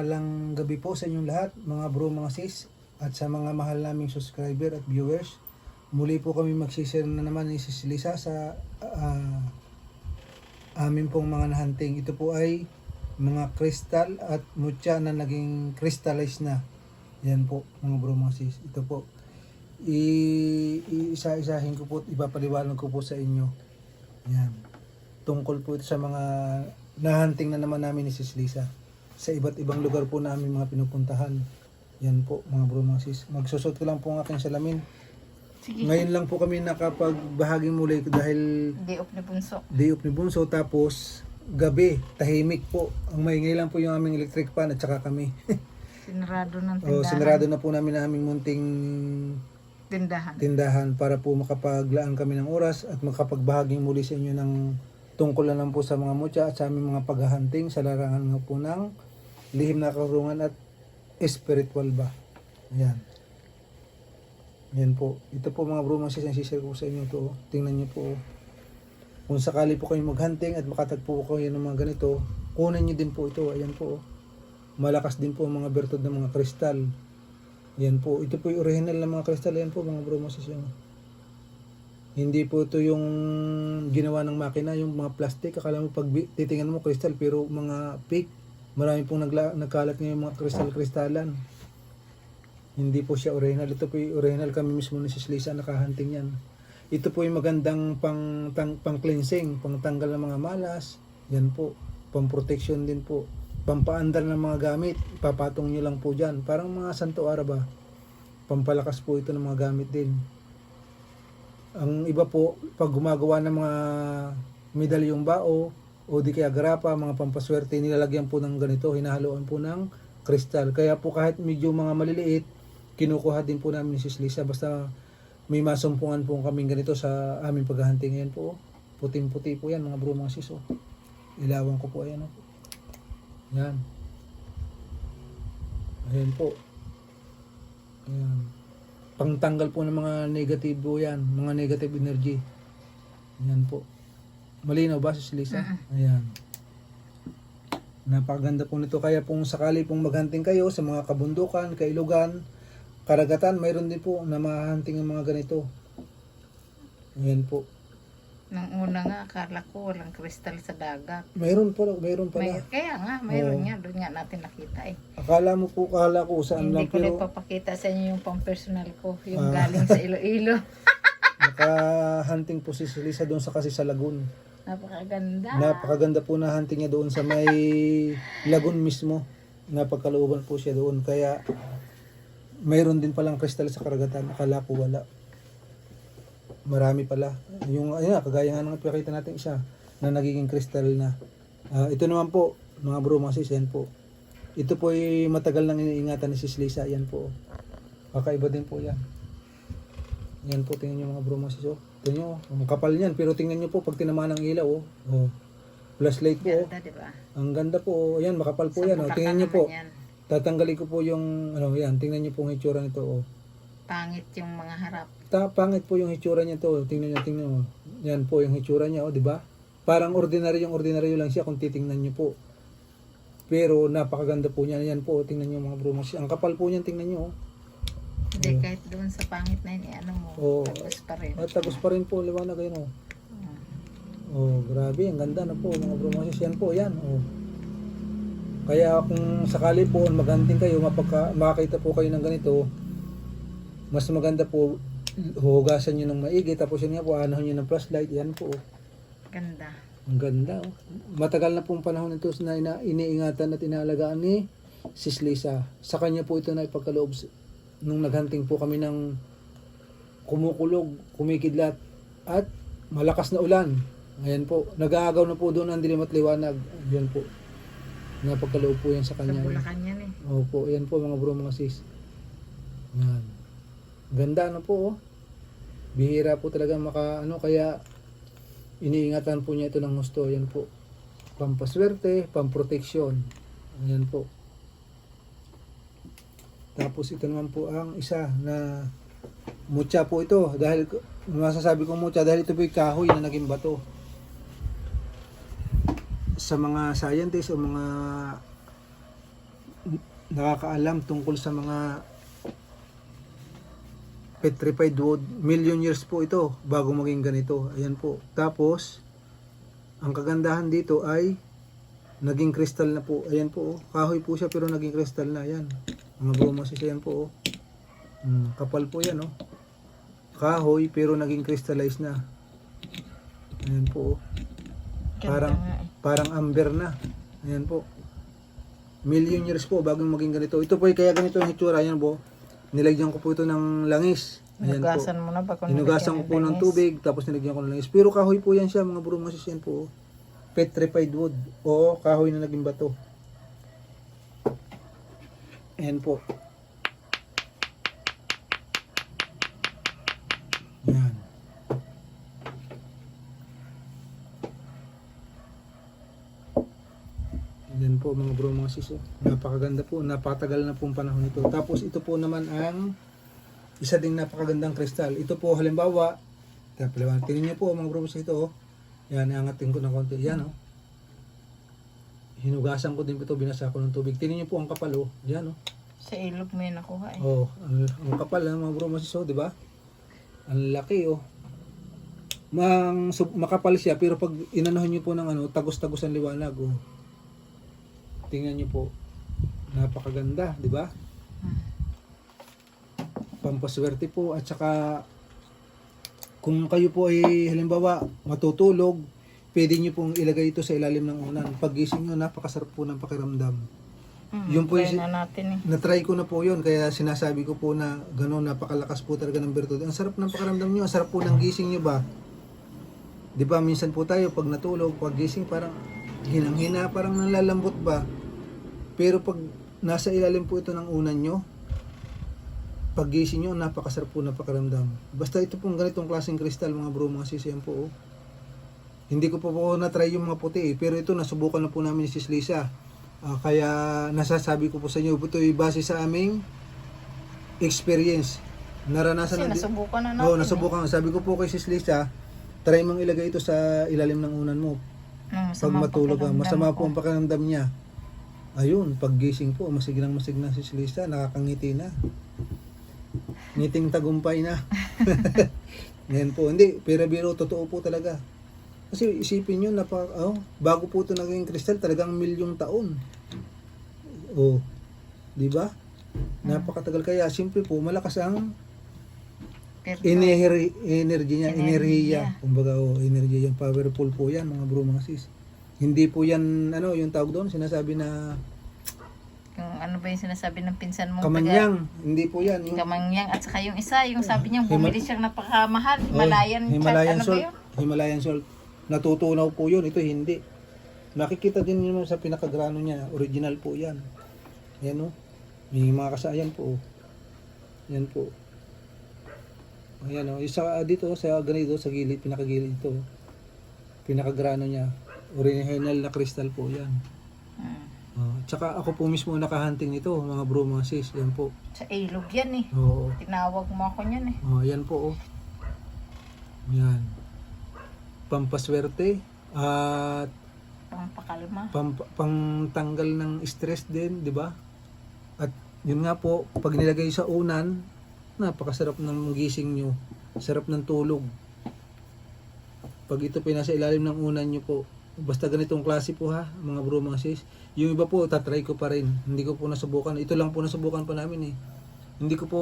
mapagpalang gabi po sa inyong lahat, mga bro, mga sis, at sa mga mahal naming subscriber at viewers. Muli po kami magsishare na naman ni Sis Lisa sa ah, amin pong mga nahanting. Ito po ay mga kristal at mutya na naging crystallized na. Yan po, mga bro, mga sis. Ito po. Iisa-isahin ko po at ipapaliwanag ko po sa inyo. Yan. Tungkol po ito sa mga nahanting na naman namin ni Sis Lisa. Sa iba't ibang lugar po namin mga pinupuntahan. Yan po, mga bro, mga sis. Magsusot ko lang po ang aking salamin. Sige. Ngayon lang po kami nakapagbahaging muli dahil Day off ni Bunso. day off ni Bunso tapos gabi, tahimik po. Ang maingay lang po yung aming electric fan at saka kami. Sinarado ng o, tindahan. sinarado na po namin ang aming munting Tindahan. tindahan para po makapaglaan kami ng oras at makapagbahaging muli sa inyo ng tungkol na lang po sa mga mutya at sa aming mga paghahunting sa larangan nga po ng lihim na karungan at spiritual ba. Yan. Yan po. Ito po mga bro, mga sis, ang share ko sa inyo to. Tingnan niyo po. Kung sakali po kayo maghunting at makatagpo po kayo ng mga ganito, kunin niyo din po ito. Ayan po. Malakas din po ang mga bertod ng mga kristal. Yan po. Ito po yung original ng mga kristal. Yan po mga bro, mga sis. yan. Hindi po ito yung ginawa ng makina, yung mga plastic. Akala mo pag titingnan mo kristal, pero mga fake. Marami pong nagla- nagkalat ngayon mga kristal-kristalan. Hindi po siya original. Ito po yung original. Kami mismo ni Sis Lisa nakahunting yan. Ito po yung magandang pang, tang, pang cleansing, pang tanggal ng mga malas. Yan po. Pang protection din po. Pampaandar ng mga gamit. Papatong nyo lang po dyan. Parang mga santo araba. Pampalakas po ito ng mga gamit din. Ang iba po, pag gumagawa ng mga medalyong bao o di kaya grapa, mga pampaswerte, nilalagyan po ng ganito, hinahaluan po ng kristal. Kaya po kahit medyo mga maliliit, kinukuha din po namin Sis Lisa. Basta may masumpungan po kaming ganito sa aming paghahunting ngayon po. Puting-puti po yan, mga bro, mga sis. Oh. Ko po, ayan. Oh. Yan. Ayan po. Ayan. Pangtanggal po ng mga negative po yan, mga negative energy. Ayan po. Malinaw ba, Sis Lisa? Ayan. Napakaganda po nito. Kaya kung sakali pong maghunting kayo sa mga kabundukan, kailugan, karagatan, mayroon din po na mahahunting ang mga ganito. Ayan po. Nung una nga, akala ko walang kristal sa dagat. Mayroon po, mayroon May, pala. kaya nga, mayroon Oo. nga. Doon nga natin nakita eh. Akala mo po, akala ko saan Hindi lang, ko pero ipapakita sa inyo yung pang personal ko. Yung Ah. galing sa Iloilo. nakahunting po si Lisa doon sa kasi sa Lagun. Napakaganda. Napakaganda po na hunting niya doon sa may lagun mismo. Napagkalooban po siya doon. Kaya mayroon din palang kristal sa karagatan. Akala ko wala. Marami pala. Yung ayun kagaya nga ng pinakita natin isa na nagiging kristal na. Ah, ito naman po, mga bro, mga sis, yan po. Ito po ay matagal nang iniingatan ni Sis Lisa. Yan po. Kakaiba din po yan. Yan po, tingnan nyo mga bro, mga sis. Oh. Tingnan nyo, ang kapal niyan. Pero tingnan nyo po, pag tinamaan ng ilaw, oh. oh. Flashlight po. Ganda, di ba? Ang ganda po. oh. Yan, makapal po Sa yan. Oh. Tingnan nyo po. yan. Tatanggalin ko po yung, ano, yan. Tingnan nyo po ang itsura nito. Oh. Pangit yung mga harap. Ta pangit po yung itsura niya to. Tingnan nyo, tingnan nyo. Yan po yung itsura niya, oh, di ba? Parang ordinary yung ordinary lang siya kung titingnan nyo po. Pero napakaganda po niya. Yan po, oh, tingnan nyo mga bro. Ang kapal po niyan, tingnan nyo. Oh. Hindi, kahit doon sa pangit na yun, eh, ano mo, Oo. tagos pa rin. At tapos pa rin po, liwanag yun. Oh. Mm. Oh, grabe, ang ganda na po mga bro Moses. Yan po, yan. Oh. Kaya kung sakali po maganting kayo, mapagka, makakita po kayo ng ganito, mas maganda po hugasan nyo ng maigi, tapos yun nga po, anahan nyo ng flashlight, yan po. oh. Ganda. Ang ganda. Oh. Matagal na pong panahon ito na ina, iniingatan at inaalagaan ni Sis Lisa. Sa kanya po ito na ipagkaloob s- nung naghanting po kami ng kumukulog, kumikidlat at malakas na ulan. Ayan po. Nag-aagaw na po doon ang dilim at liwanag. Yan po. Napagkaloob po yan sa Sa kanya. Bulacan yan eh. Opo, yan po mga bro, mga sis. Yan. Ganda na po, oh. Bihira po talaga maka, ano, kaya iniingatan po niya ito ng gusto. Yan po. Pampaswerte, pamproteksyon. Yan po. Tapos ito naman po ang isa na mutya po ito. Dahil, masasabi kong mutya, dahil ito po yung kahoy na naging bato. Sa mga scientists o mga nakakaalam tungkol sa mga petrified wood. Million years po ito bago maging ganito. Ayan po. Tapos, ang kagandahan dito ay naging kristal na po. Ayan po. Oh. Kahoy po siya pero naging kristal na. Ayan. Mga bromosis. Ayan po. Oh. Hmm, kapal po yan. Oh. Kahoy pero naging crystallized na. Ayan po. Oh. Parang, eh. parang amber na. Ayan po. Million years po bago maging ganito. Ito po ay kaya ganito ang itsura. Ayan po. Nilagyan ko po ito ng langis. Ayan po. Hinugasan mo na ba kung Hinugasan ko po ng tubig, tapos nilagyan ko ng langis. Pero kahoy po yan siya, mga brumasis yan po. Petrified wood o kahoy na naging bato. Ayan po. Yan. Yan po mga bro mga sis. Napakaganda po. Napakatagal na pong panahon ito. Tapos ito po naman ang isa ding napakagandang kristal. Ito po halimbawa, paliwanag, tingnan niyo po mga bro ito. Oh. Yan, iangatin ko ng konti. Yan oh. Hinugasan ko din po ito, binasa ko ng tubig. Tingnan niyo po ang kapal oh. Yan oh. Sa ilog yun nakuha eh. Oh, ang, ang kapal ng mga bro oh, di ba? Ang laki oh. Mang sub, makapal siya pero pag inanahan niyo po ng ano, tagos-tagos ang liwanag oh. Tingnan niyo po. Napakaganda, di ba? Hmm. Pampaswerte po at saka kung kayo po ay halimbawa matutulog, pwede niyo pong ilagay ito sa ilalim ng unan. Paggising niyo, napakasarap po ng pakiramdam. Hmm, Yung po yung- na natin eh. Na-try ko na po yun, kaya sinasabi ko po na gano'n, napakalakas po talaga ng bertud. Ang sarap ng pakiramdam nyo, ang sarap po ng gising nyo ba? Di ba, minsan po tayo, pag natulog, pag gising, parang hinang-hina, parang nalalambot ba? Pero pag nasa ilalim po ito ng unan nyo, pag gising nyo, napakasarap po ng pakiramdam. Basta ito pong ganitong klaseng kristal, mga bro, mga sis, yan po. Oh. Hindi ko po po na-try yung mga puti eh, pero ito nasubukan na po namin ni Sis Lisa. Ah, kaya nasasabi ko po sa inyo, ito ay base sa aming experience. Naranasan Kasi na nasubukan na natin. Oo, nasubukan. Sabi ko po kay Sis Lisa, try mong ilagay ito sa ilalim ng unan mo. Eh. Nung Pag matulog ka, masama po ang pakiramdam niya. Ayun, pag gising po, masignang masigna si Lisa, nakakangiti na. Ngiting tagumpay na. Ngayon po, hindi, pero biro, totoo po talaga. Kasi isipin nyo, napa, oh, bago po ito naging kristal, talagang milyong taon. Oh, di ba? Napakatagal kaya, simple po, malakas ang energy, energy niya, Enerhiya. Kumbaga, oh, energy yan, powerful po yan, mga bro, mga sis. Hindi po yan, ano, yung tawag doon, sinasabi na yung ano ba yung sinasabi ng pinsan mo? kamanyang. Hindi po yan. Yung, Kamangyang at saka yung isa, yung sabi niya bumili siyang napakamahal, Oh, Himalayan, Himalayan ano ba salt. yun? Himalayan salt. Natutunaw po yun. Ito hindi. Nakikita din yun sa pinakagrano niya. Original po yan. Yan o. May mga kasayan po. Yan po. Ayan o. Isa dito sa ganito sa gilid, pinakagilid ito. Pinakagrano niya. Original na crystal po yan. Hmm. Oh, tsaka ako po mismo nakahunting nito, mga bro, mga sis. Yan po. Sa ilog yan eh. Oo. Tinawag mo ako niyan eh. Oh, yan po oh. Yan. Pampaswerte at Pampakalma. pam, pangtanggal ng stress din, 'di ba? At yun nga po, pag nilagay sa unan, napakasarap ng gising nyo. Sarap ng tulog. Pag ito pinasa ilalim ng unan nyo po, basta ganitong klase po ha, mga bro, mga sis. Yung iba po, tatry ko pa rin. Hindi ko po nasubukan. Ito lang po nasubukan pa namin eh. Hindi ko po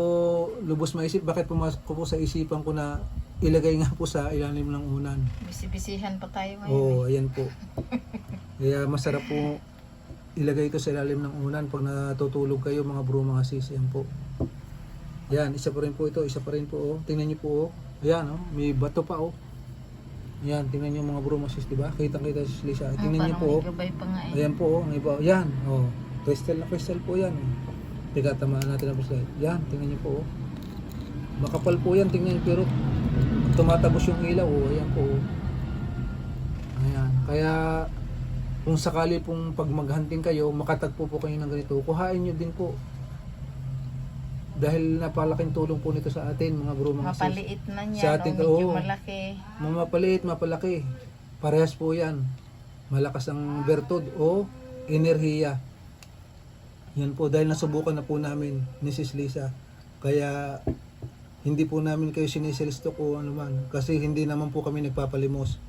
lubos maisip bakit pumasok ko po sa isipan ko na ilagay nga po sa ilalim ng unan. Bisibisihan pa tayo ngayon. Oo, eh. ayan po. Kaya masarap po ilagay ito sa ilalim ng unan pag natutulog kayo mga bro, mga sis. Ayan po. Yan, isa pa rin po ito, isa pa rin po. Oh. Tingnan niyo po. Oh. Ayan, oh. may bato pa. Oh. Yan, tingnan niyo mga bro, mga sis, di ba? Kitang-kita si Lisa. Ah, Tingnan niyo po. Oh. pa nga eh. Ayan po, oh. Ang iba. Yan, oh. Crystal na crystal po yan. Oh. Teka, tamaan natin ang flashlight. Yan, tingnan niyo po. Oh. Makapal po yan, tingnan niyo. Pero tumatagos yung ilaw. Oh. Ayan po. Oh. Ayan. Kaya kung sakali pong pag maghunting kayo, makatagpo po kayo ng ganito, kuhain nyo din po. Dahil napalaking tulong po nito sa atin, mga bro, mga sis. Mapaliit na niya, Sa no? atin, medyo oo. malaki. Mapaliit, mapalaki. Parehas po yan. Malakas ang bertud o enerhiya. Yan po, dahil nasubukan na po namin ni Sis Lisa. Kaya hindi po namin kayo sinisilisto ko ano man. Kasi hindi naman po kami nagpapalimos.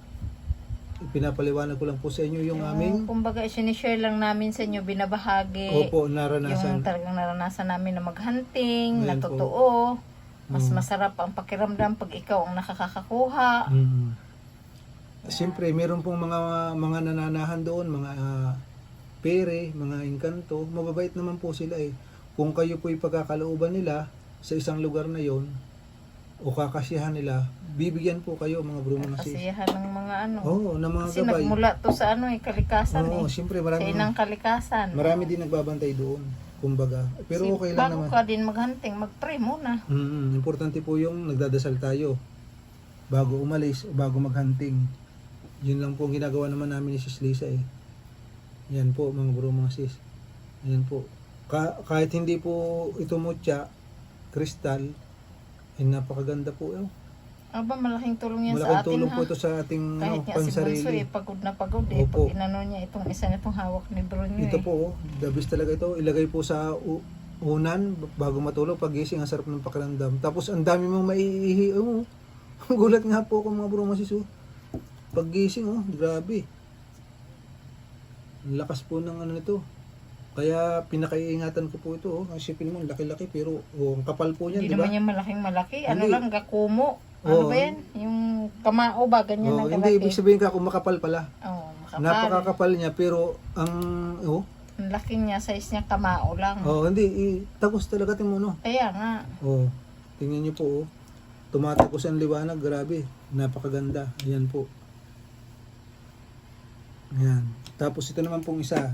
Pinapaliwanag ko lang po sa inyo yung aming Kumbaga, sinishare lang namin sa inyo, binabahagi. opo, Yung naranasan. talagang naranasan namin na maghunting, na Ayan po. totoo. Mas Mm. masarap ang pakiramdam pag ikaw ang nakakakakuha. Mm. Siyempre, meron pong mga mga nananahan doon, mga ah, pere, mga engkanto, mababait naman po sila eh. Kung kayo po ipagkakalooban nila sa isang lugar na yon o kakasiyahan nila, bibigyan po kayo mga bro mga sis. Kasiyahan ng mga ano. Oo, ng mga Kasi gabay. nagmula to sa ano eh, kalikasan Oo, eh. siyempre Sa marami, inang kalikasan. marami din nagbabantay doon, kumbaga. Pero Kasi okay lang bago naman. ka din maghunting, mag-pray muna. Mm, importante po yung nagdadasal tayo bago umalis o bago maghunting. Yun lang po ang ginagawa naman namin ni Sis Lisa eh. Yan po mga bro mga sis. Yan po. Ka- kahit hindi po ito mutya, kristal, eh napakaganda po. Eh. Aba, malaking tulong yan Malaking sa atin tulong ha. po ito sa ating ano, Kahit nga si Bunso eh, pagod na pagod eh. Opo. Pag inano niya itong isa na itong hawak ni Brunyo Ito eh. po, oh, the best talaga ito. Ilagay po sa u- unan bago matulog, pagising, ang sarap ng pakiramdam. Tapos ang dami mong maiihi. Oh, gulat nga po ako mga bro masis. Oh. Paggising, oh, grabe. Ang lakas po ng ano nito. Kaya pinakaiingatan ko po ito. Oh. Isipin mo, ang laki-laki pero oh, ang kapal po Hindi di ba? naman yan malaking malaki. Ano Hindi. lang, gakumo. Ano Oo. ba yan? Yung kamao ba? Ganyan Oh, na hindi, ibig kalaki. sabihin ka kung makapal pala. Oo, makapal. Napakakapal niya pero ang oh, Ang laki niya, size niya kamao lang. oh hindi, i- talaga tingnan mo no. Kaya nga. Oh, tingnan niyo po oh. Tumatakos ang liwanag, grabe. Napakaganda. Ayan po. Ayan. Tapos ito naman pong isa.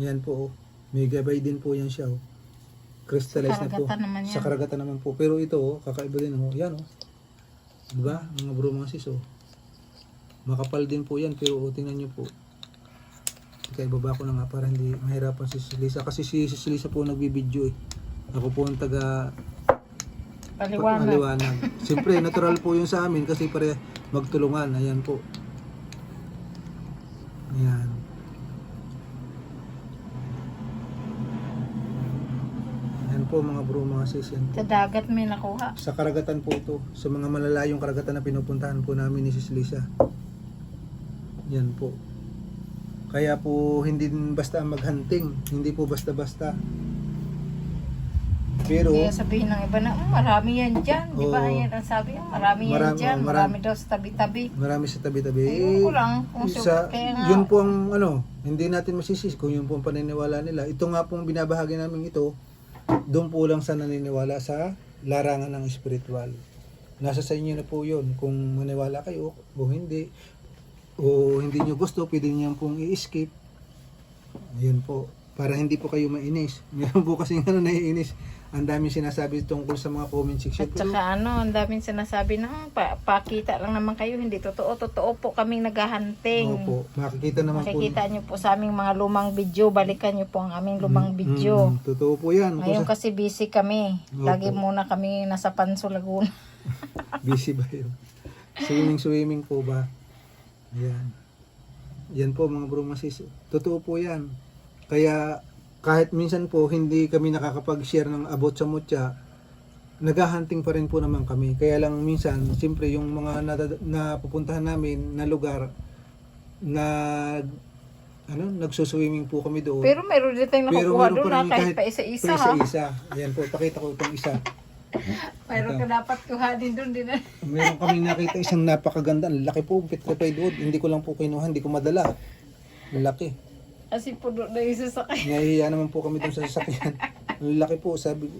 Ayan po oh. May gabay din po yan siya oh. Crystallized na po. Naman yan. Sa karagatan naman po. Pero ito oh, kakaiba din oh. Yan oh. Diba? Mga bro mga sis oh. Makapal din po yan pero oh, tingnan niyo po. Kaya ibaba ko na nga para hindi mahirapan si Lisa. Kasi si Sis Lisa po nagbibideo eh. Ako po ang taga Paliwanag. Maliwanag. Siyempre, natural po yun sa amin kasi pare magtulungan. Ayan po. Ayan. Ayan po mga bro, mga sis. Yan po. Sa dagat may nakuha. Sa karagatan po ito. Sa mga malalayong karagatan na pinupuntahan po namin ni Sis Lisa. Yan po. Kaya po hindi basta maghunting. Hindi po basta-basta. Pero Kaya sabihin ng iba na, "Mm, marami yan dyan. Di ba? Oo. Yan ang sabi, marami yan Marami- dyan. marami. Marami daw sa tabi-tabi. marami sa tabi-tabi. Ayun ko lang. Kung Sa, sa, kaya nga, yun po ang ano, hindi natin masisisi kung yun po ang paniniwala nila. Ito nga pong binabahagi namin ito, doon po lang sa naniniwala sa larangan ng spiritual. Nasa sa inyo na po yun, kung maniwala kayo o hindi, o hindi nyo gusto, pwede nyo pong i-skip. Ayun po, para hindi po kayo mainis. Meron po kasi ano naiinis. Ang daming sinasabi tungkol sa mga comment section. At saka ano, ang daming sinasabi na, "Ah, pa, pakita lang naman kayo, hindi totoo. Totoo po kaming naghahunting. Opo, makikita naman po. Makikita nyo po sa aming mga lumang video. Balikan nyo po ang aming lumang video. Mm, totoo po yan. Ngayon sa- kasi busy kami. Opo. Lagi muna kami nasa Panso Laguna. Busy ba yun? Swimming, swimming po ba? Yan. Yan po mga bro masis. Totoo po yan. Kaya kahit minsan po hindi kami nakakapag-share ng abot sa mutya, naghahunting pa rin po naman kami. Kaya lang minsan, siyempre yung mga napupuntahan namin na lugar na ano, nagsuswimming po kami doon. Pero meron din tayong nakukuha meron doon na rin kahit kahit pa isa-isa pa isa-isa. Ayan po, pakita ko itong isa. Mayroon ka dapat kuha din doon din. Meron kaming nakita isang napakaganda. Laki po, petrified wood. Hindi ko lang po kinuha, hindi ko madala. Laki. Kasi puno na isa sa kanya. Nahihiya naman po kami dun sa sasakyan. Ang laki po, sabi ko.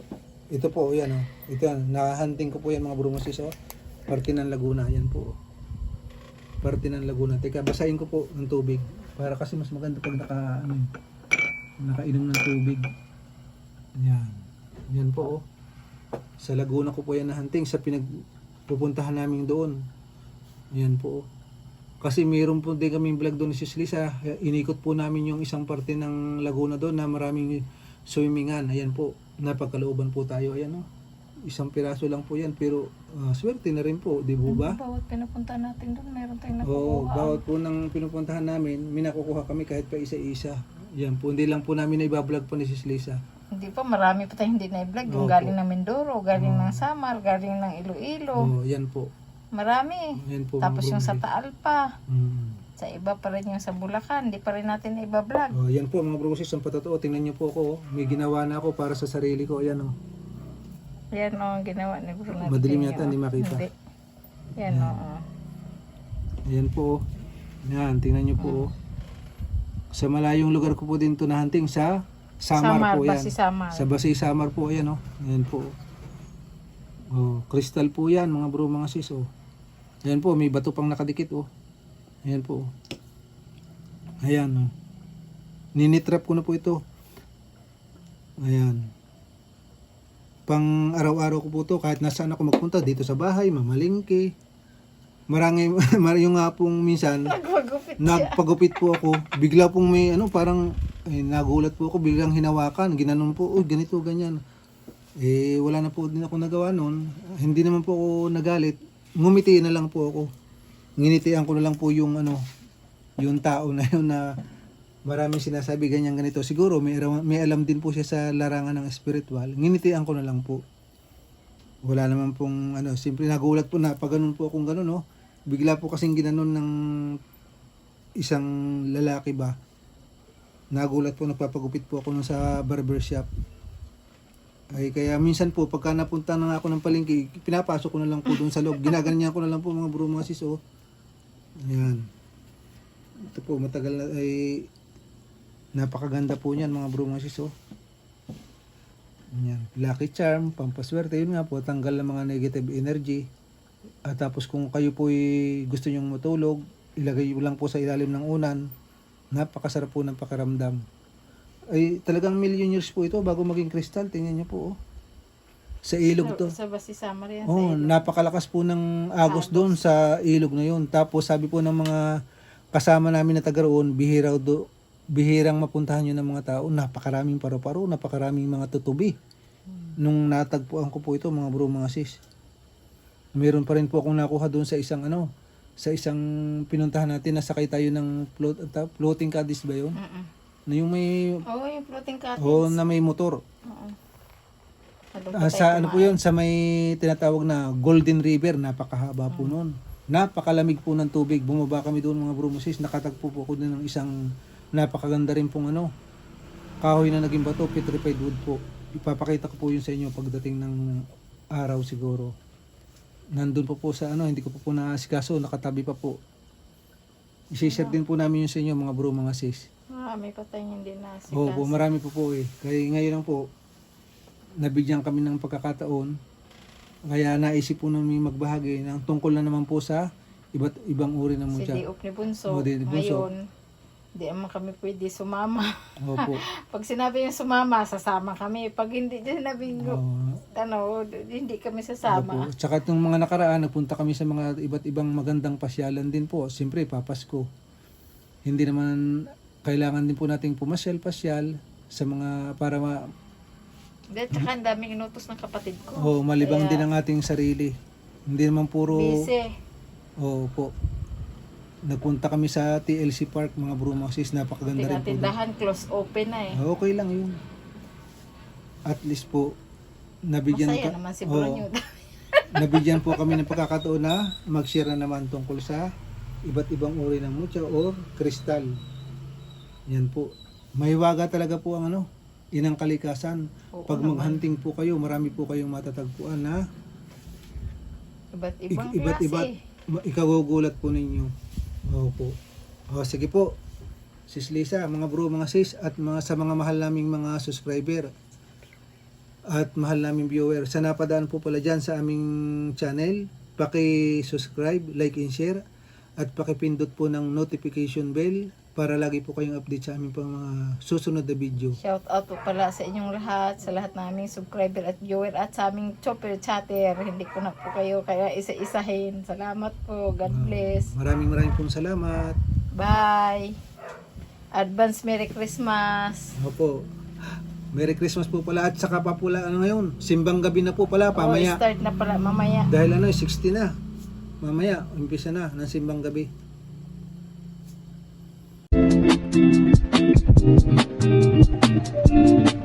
Ito po, yan o. Ito yan, nakahunting ko po yan mga brumosis o. Parte ng Laguna, yan po. Parte ng Laguna. Teka, basahin ko po ng tubig. Para kasi mas maganda pag naka, ano, nakainom ng tubig. Yan. Yan po o. Sa Laguna ko po yan nahunting sa pinagpupuntahan namin doon. Yan po o. Kasi mayroon po din kaming vlog doon ni Sis Lisa. Inikot po namin yung isang parte ng Laguna doon na maraming swimmingan. Ayan po, napagkalooban po tayo. Ayan o. Isang piraso lang po yan pero ah, swerte na rin po, di po ba? Bawat pinapunta natin doon, meron tayong Oo, nakukuha. bawat po ng pinupuntahan namin, may nakukuha kami kahit pa isa-isa. Yan po, hindi lang po namin na ibablog po ni Sis Lisa. Hindi pa, marami pa tayong hindi na-vlog. Yung Opo. galing ng Mindoro, galing ng Samar, galing ng Iloilo. Oh, yan po. Marami. Yan po. Tapos yung sa Taal pa. Mm. Sa iba pa rin yung sa Bulacan. Hindi pa rin natin iba-vlog. Oh, yan po mga bro sis, ang patotoo. Tingnan niyo po ako. oh. May ginawa na ako para sa sarili ko. Yan oh. Yan o, ang ginawa ni Bruno. Madilim yata, hindi makita. Hindi. Yan o. oh. Ayan po. oh. Yan, tingnan niyo po. oh. Sa malayong lugar ko po din to na hunting sa Samar, Samar, po yan. Basi Samar. Sa Basi Samar po ayan oh. Ayan po. Oh, crystal po yan mga bro mga sis oh. Ayan po, may bato pang nakadikit oh. Ayan po. oh. Ayan oh. Ninitrap ko na po ito. Ayan. Pang araw-araw ko po to kahit nasaan ako magpunta dito sa bahay, mamalingke. Marami mar- yung nga pong minsan Nagwagupit siya. nagpagupit po ako. Bigla pong may ano, parang eh, nagulat po ako, biglang hinawakan, ginanon po, oh, ganito, ganyan. Eh, wala na po din ako nagawa noon. Hindi naman po ako nagalit. Ngumiti na lang po ako. Nginitian ko na lang po yung ano, yung tao na yun na maraming sinasabi ganyan ganito. Siguro may, may alam din po siya sa larangan ng spiritual. Nginitian ko na lang po. Wala naman pong ano, simple nagulat po na pag ganun po akong ganun, no. Bigla po kasing ginanon ng isang lalaki ba. Nagulat po, nagpapagupit po ako nun sa barber shop. Ay kaya minsan po pagka napunta na ako ng palengke, pinapasok ko na lang po doon sa loob. Ginaganyan ko na lang po mga bro oh. Ayan. Ito po matagal na ay napakaganda po niyan mga bro oh. Ayan. Lucky charm, pampaswerte, yun nga po, tanggal ng mga negative energy. At tapos kung kayo po gusto nyong matulog, ilagay lang po sa ilalim ng unan. Napakasarap po ng pakiramdam. Ay talagang million years po ito bago maging kristal. Tingnan niyo po. Oh. Sa ilog to. Sa Basi Samar yan. Oh, napakalakas po ng agos doon sa ilog na yun. Tapos sabi po ng mga kasama namin na taga roon, bihira do, bihirang mapuntahan yun ng mga tao. Napakaraming paru-paro, napakaraming mga tutubi. Nung natagpuan ko po ito, mga bro, mga sis. Meron pa rin po akong nakuha doon sa isang ano, sa isang pinuntahan natin, nasakay tayo ng float, floating caddies ba yun? Mm-mm. Na yung may, Oo, yung floating cottage. oh, na may motor. Oo. Ah, tayo sa ano po kumain? yun, sa may tinatawag na Golden River, napakahaba po noon. Napakalamig po ng tubig. Bumaba kami doon mga bromosis, nakatagpo po ako din ng isang napakaganda rin pong ano, kahoy na naging bato, petrified wood po. Ipapakita ko po yun sa inyo pagdating ng araw siguro. Nandun po po sa ano, hindi ko po po naasikaso, nakatabi pa po. I-share din po namin yun sa inyo mga bro, mga sis. Marami pa tayong hindi nasikas. Oo po, marami po po eh. Kaya ngayon lang po, nabigyan kami ng pagkakataon. Kaya naisip po namin magbahagi ng tungkol na naman po sa iba't ibang uri ng si mutya. Diop ni Bunso. Oo, Di- Di Bunso. Ngayon, di naman kami pwede sumama. Opo. Pag sinabi yung sumama, sasama kami. Pag hindi sinabi Oo. ano, hindi kami Opo. sasama. Tsaka itong mga nakaraan, nagpunta kami sa mga iba't ibang magandang pasyalan din po. Siyempre, papasko. Hindi naman kailangan din po nating pumasyal, pasyal sa mga para ma, Hindi, tsaka ang daming inutos ng kapatid ko. oh, malibang Kaya, din ang ating sarili. Hindi naman puro Busy. Oo po. Nagpunta kami sa TLC Park, mga brumosis. Napakaganda rin po. doon. Tinatindahan, close open na eh. Okay lang yun. At least po, nabigyan Masaya ka- naman si Oo. Bronyo. nabigyan po kami ng pagkakataon na mag-share na naman tungkol sa iba't ibang uri ng mucha or kristal. Yan po. May waga talaga po ang ano, inang kalikasan. Oo Pag naman. maghunting po kayo, marami po kayong matatagpuan na Iba't ibang iba't klase. iba't ma- ikagugulat po ninyo. Opo. O, sige po. Sis Lisa, mga bro, mga sis, at mga sa mga mahal naming mga subscriber at mahal naming viewer. Sa napadaan po pala dyan sa aming channel, paki-subscribe, like and share at pakipindot po ng notification bell para lagi po kayong update sa aming pang mga susunod na video. Shout out po pala sa inyong lahat, sa lahat naming subscriber at viewer at sa aming chopper chatter. Hindi ko na po kayo kaya isa-isahin. Salamat po. God bless. Maraming maraming pong salamat. Bye. Advance Merry Christmas. Opo. Merry Christmas po pala at saka pa pala ano ngayon, simbang gabi na po pala Oh, pamaya. start na pala mamaya. Dahil ano, 60 na. Mamaya, umpisa na ng simbang gabi. Thank you.